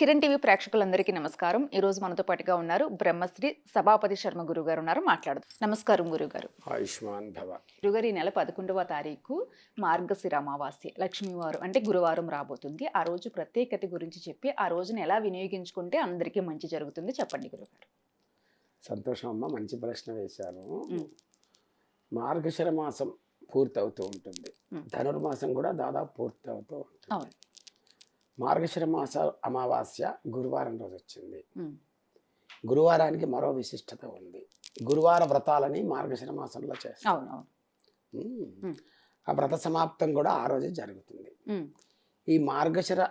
Kiran TV ప్రేక్షకులందరికీ నమస్కారం. ఈ రోజు మనతో పాటుగా ఉన్నారు బ్రహ్మశ్రీ సభాపతి శర్మ గురువు గారు ఉన్నారు. మాట్లాడదు నమస్కారం గురువు గారు ఆయుష్మాన్ భవ. గురుగారు ఈ నెల పదకొండవ తారీఖు మార్గశిర అమావాస్య లక్ష్మీవారం అంటే గురువారం రాబోతుంది. ఆ రోజు ప్రత్యేకత గురించి చెప్పి ఆ రోజున ఎలా వినియోగించుకుంటే అందరికీ మంచి జరుగుతుంది చెప్పండి గురుగారు. సంతోషం అమ్మ మంచి ప్రశ్న వేశారు. మ్. మార్గశిర మాసం పూర్తవుతూ ఉంటుంది. ధనుర్మాసం కూడా దాదాపు పూర్తవుతూ ఉంటుంది. మార్గశిర మాస అమావాస్య గురువారం రోజు వచ్చింది. గురువారానికి మరో విశిష్టత ఉంది. గురువార వ్రతాలని మార్గశిర మాసంలో చేస్తాం. ఆ వ్రత సమాప్తం కూడా ఆ రోజే జరుగుతుంది. ఈ మార్గశిర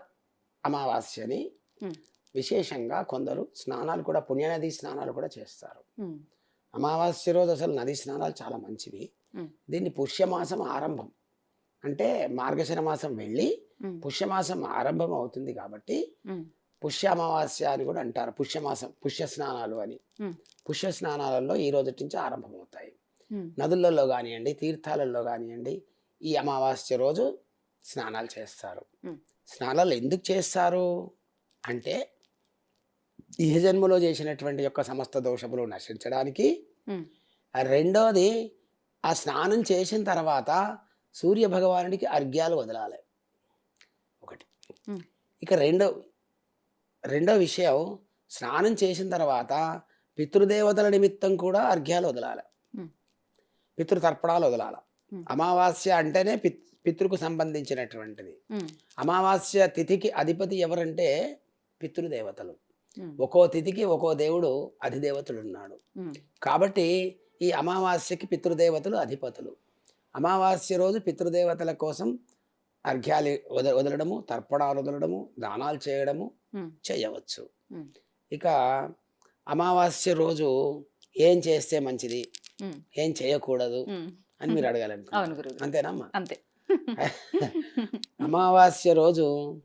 అమావాస్యని విశేషంగా కొందరు స్నానాలు కూడా పుణ్యనది స్నానాలు కూడా చేస్తారు. అమావాస్య రోజు అసలు నది స్నానాలు చాలా మంచివి. దీన్ని పుష్యమాసం ఆరంభం అంటే మార్గశిర మాసం వెళ్ళి పుష్యమాసం ఆరంభం అవుతుంది కాబట్టి పుష్య అమావాస్య అని కూడా అంటారు. పుష్యమాసం పుష్య స్నానాలు అని. పుష్య స్నానాలలో ఈ రోజు నుంచి ఆరంభమవుతాయి. నదులలో కానివ్వండి తీర్థాలలో కానివ్వండి ఈ అమావాస్య రోజు స్నానాలు చేస్తారు. స్నానాలు ఎందుకు చేస్తారు? అంటే ఈ జన్మలో చేసినటువంటి యొక్క సమస్త దోషములు నశించడానికి. రెండోది ఆ స్నానం చేసిన తర్వాత సూర్య భగవానుడికి అర్ఘ్యాలు వదలాలి. ఒకటి. ఇక రెండో రెండో విషయం స్నానం చేసిన తర్వాత పితృదేవతల నిమిత్తం కూడా అర్ఘ్యాలు వదలాలి. పితృతర్పణాలు వదలాలి. అమావాస్య అంటేనే పిత్ పితృకు సంబంధించినటువంటిది. అమావాస్య తిథికి అధిపతి ఎవరంటే పితృదేవతలు. ఒక్కో తిథికి ఒక్కో దేవుడు అధిదేవతలు ఉన్నాడు కాబట్టి ఈ అమావాస్యకి పితృదేవతలు అధిపతులు. అమావాస్య రోజు పితృదేవతల కోసం అర్ఘ్యాలు వద వదలడము తర్పణాలు వదలడము దానాలు చేయడము చేయవచ్చు. ఇక అమావాస్య రోజు ఏం చేస్తే మంచిది? ఏం చేయకూడదు. అని మీరు గురువు అంతేనమ్మా అంతే. అమావాస్య రోజు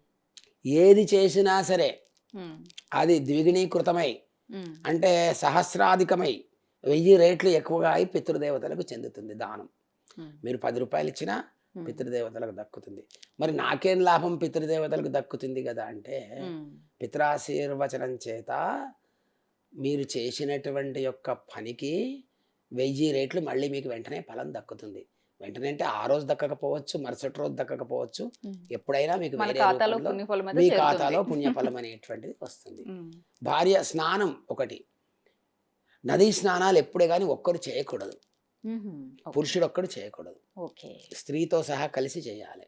ఏది చేసినా సరే అది ద్విగుణీకృతమై అంటే సహస్రాధికమై వెయ్యి రేట్లు ఎక్కువగా అయి పితృదేవతలకు చెందుతుంది దానం. మీరు పది రూపాయలు ఇచ్చినా పితృదేవతలకు దక్కుతుంది. మరి నాకేం లాభం పితృదేవతలకు దక్కుతుంది కదా అంటే ఉమ్, పితరాశీర్వచనం చేత మీరు చేసినటువంటి యొక్క పనికి వెయ్యి రేట్లు మళ్ళీ మీకు వెంటనే ఫలం దక్కుతుంది. వెంటనే అంటే ఆ రోజు దక్కకపోవచ్చు మరుసటి రోజు దక్కకపోవచ్చు. ఎప్పుడైనా మీకు మీ ఖాతాలో. పుణ్యఫలం అనేటువంటిది వస్తుంది. భార్య స్నానం ఒకటి. నదీ స్నానాలు ఎప్పుడే కానీ ఒక్కరు చేయకూడదు. పురుషుడు ఒక్కడు చేయకూడదు. స్త్రీతో సహా కలిసి చేయాలి.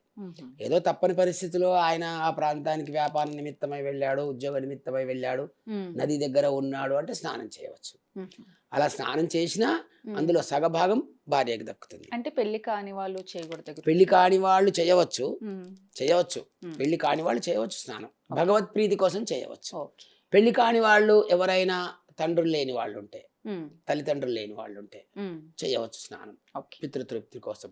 ఏదో తప్పని పరిస్థితిలో ఆయన ఆ ప్రాంతానికి వ్యాపార నిమిత్తమై వెళ్ళాడు ఉద్యోగ నిమిత్తమై వెళ్ళాడు నది దగ్గర ఉన్నాడు అంటే స్నానం చేయవచ్చు. అలా స్నానం చేసినా. అందులో సగభాగం భార్యకు దక్కుతుంది. అంటే పెళ్ళి కాని వాళ్ళు చేయకూడదు. పెళ్ళి కాని వాళ్ళు చేయవచ్చు. చేయవచ్చు. పెళ్ళి కాని వాళ్ళు చేయవచ్చు స్నానం. భగవత్ ప్రీతి కోసం చేయవచ్చు. పెళ్ళి కాని వాళ్ళు ఎవరైనా తండ్రులు లేని వాళ్ళు ఉంటే తల్లిదండ్రులు లేని వాళ్ళు ఉంటే చేయవచ్చు స్నానం. పితృతృప్తి కోసం.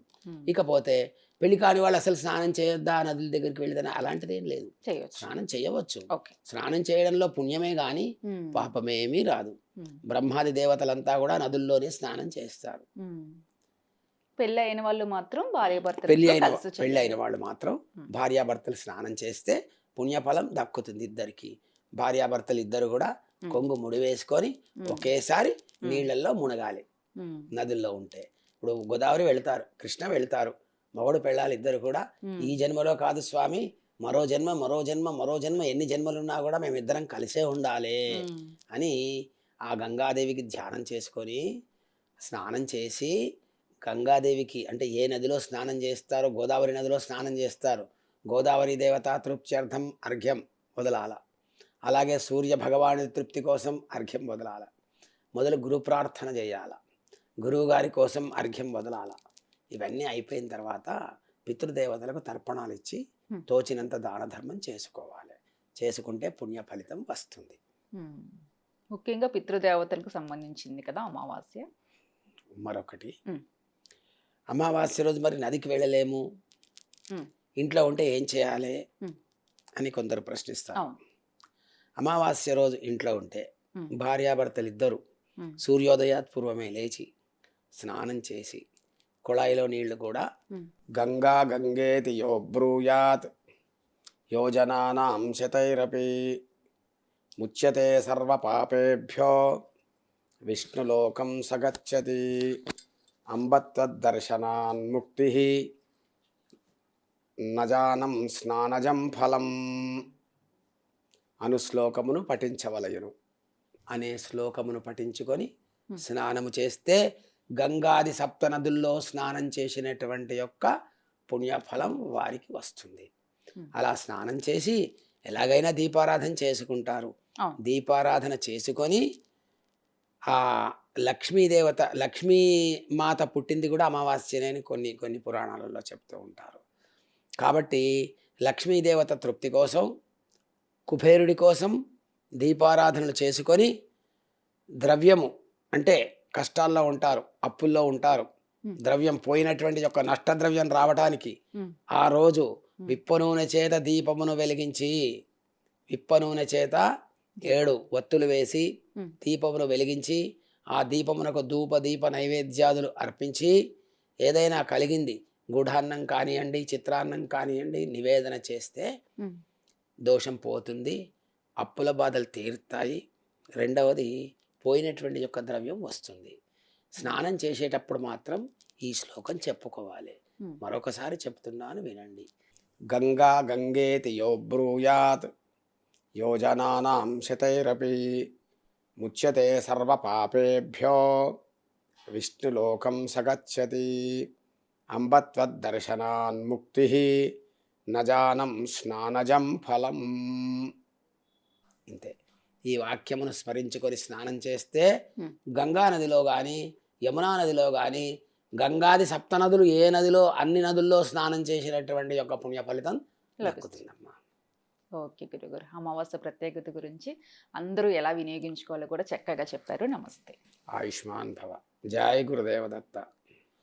ఇకపోతే పెళ్ళి కాని వాళ్ళు అసలు స్నానం చేయొద్దా నదుల దగ్గరికి వెళ్ళదని అలాంటిది ఏం లేదు స్నానం చేయవచ్చు. స్నానం చేయడంలో పుణ్యమే గాని పాపమేమీ రాదు. బ్రహ్మాది దేవతలంతా కూడా నదుల్లోనే స్నానం చేస్తారు. పెళ్ళి అయిన వాళ్ళు మాత్రం భార్య భర్త పెళ్ళి అయిన పెళ్ళి అయిన వాళ్ళు మాత్రం. భార్యాభర్తలు స్నానం చేస్తే పుణ్యఫలం దక్కుతుంది ఇద్దరికి. భార్యాభర్తలు ఇద్దరు కూడా. కొంగు ముడి వేసుకొని ఒకేసారి నీళ్ళల్లో మునగాలి. నదుల్లో ఉంటే. ఇప్పుడు గోదావరి వెళ్తారు కృష్ణ వెళ్తారు మగడు పెళ్ళాలి ఇద్దరు కూడా. ఈ జన్మలో కాదు స్వామి మరో జన్మ మరో జన్మ మరో జన్మ ఎన్ని జన్మలున్నా కూడా మేమిద్దరం కలిసే ఉండాలి అని ఆ గంగాదేవికి ధ్యానం చేసుకొని స్నానం చేసి గంగాదేవికి అంటే ఏ నదిలో స్నానం చేస్తారో గోదావరి నదిలో స్నానం చేస్తారు. గోదావరి దేవత తృప్త్యర్థం అర్ఘ్యం వదలాల. అలాగే సూర్య భగవాని తృప్తి కోసం అర్ఘ్యం వదలాల. మొదలు గురు ప్రార్థన చేయాల. గురువు గారి కోసం అర్ఘ్యం వదలాల. ఇవన్నీ అయిపోయిన తర్వాత పితృదేవతలకు తర్పణాలు ఇచ్చి. తోచినంత దాన ధర్మం చేసుకోవాలి. చేసుకుంటే పుణ్య ఫలితం వస్తుంది. ముఖ్యంగా పితృదేవతలకు సంబంధించింది కదా అమావాస్య? మరొకటి. అమావాస్య రోజు మరి నదికి వెళ్ళలేము. ఇంట్లో ఉంటే ఏం చేయాలి. అని కొందరు ప్రశ్నిస్తారు. అమావాస్య రోజు ఇంట్లో ఉంటే. భార్యాభర్తలు ఇద్దరు. సూర్యోదయాత్ పూర్వమే లేచి స్నానం చేసి కుళాయిలో నీళ్ళు కూడా. గంగా గంగేతి యో బ్రూయాత్ యోజనానాం శతైరపి ముచ్యతే సర్వపాపేభ్యో విష్ణులోకం సగచ్చతి అంబత్వద్దర్శనాన్ముక్తి నజానం స్నానజం ఫలం అను శ్లోకమును పఠించవలయును అనే శ్లోకమును పఠించుకొని. స్నానము చేస్తే గంగాది సప్త నదుల్లో స్నానం చేసినటువంటి యొక్క పుణ్యఫలం వారికి వస్తుంది. అలా స్నానం చేసి ఎలాగైనా దీపారాధన చేసుకుంటారు. దీపారాధన చేసుకొని ఆ లక్ష్మీదేవత లక్ష్మీ మాత పుట్టింది కూడా అమావాస్యనే అని కొన్ని కొన్ని పురాణాలలో చెప్తూ ఉంటారు కాబట్టి లక్ష్మీదేవత తృప్తి కోసం కుబేరుడి కోసం దీపారాధనలు చేసుకొని ద్రవ్యము అంటే కష్టాల్లో ఉంటారు అప్పుల్లో ఉంటారు. ద్రవ్యం పోయినటువంటి యొక్క నష్టద్రవ్యం రావటానికి. ఆ రోజు Hmm. విప్ప నూనె చేత దీపమును వెలిగించి విప్ప నూనె చేత ఏడు ఒత్తులు వేసి. దీపమును వెలిగించి ఆ దీపమునకు ధూప దీప నైవేద్యాదులు అర్పించి ఏదైనా కలిగింది గూఢాన్నం కానివ్వండి చిత్రాన్నం కానివ్వండి నివేదన చేస్తే దోషం పోతుంది అప్పుల బాధలు తీరుతాయి. రెండవది పోయినటువంటి యొక్క ద్రవ్యం వస్తుంది. స్నానం చేసేటప్పుడు మాత్రం ఈ శ్లోకం చెప్పుకోవాలి. మరొకసారి చెప్తున్నాను వినండి. గంగా గంగేతి యో బ్రూయాత్ యోజనానాం శతైరపి ముచ్యతే సర్వపాపేభ్యో విష్ణులోకం సగచ్చతి అంబత్వద్దర్శనాన్ముక్తి నజానం స్నానజం ఫలం. ఇంతే. ఈ వాక్యమును స్మరించుకొని స్నానం చేస్తే. గంగా నదిలో కానీ యమునా నదిలో కానీ గంగాది సప్త నదులు ఏ నదిలో అన్ని నదుల్లో స్నానం చేసినటువంటి యొక్క పుణ్య ఫలితం లభిస్తుంది. దక్కుతుందమ్మా ఓకే గురుగారు. అమావాస్య ప్రత్యేకత గురించి అందరూ ఎలా వినియోగించుకోవాలో కూడా చక్కగా చెప్పారు. నమస్తే. ఆయుష్మాన్ భవ. జయ గురుదేవదత్త.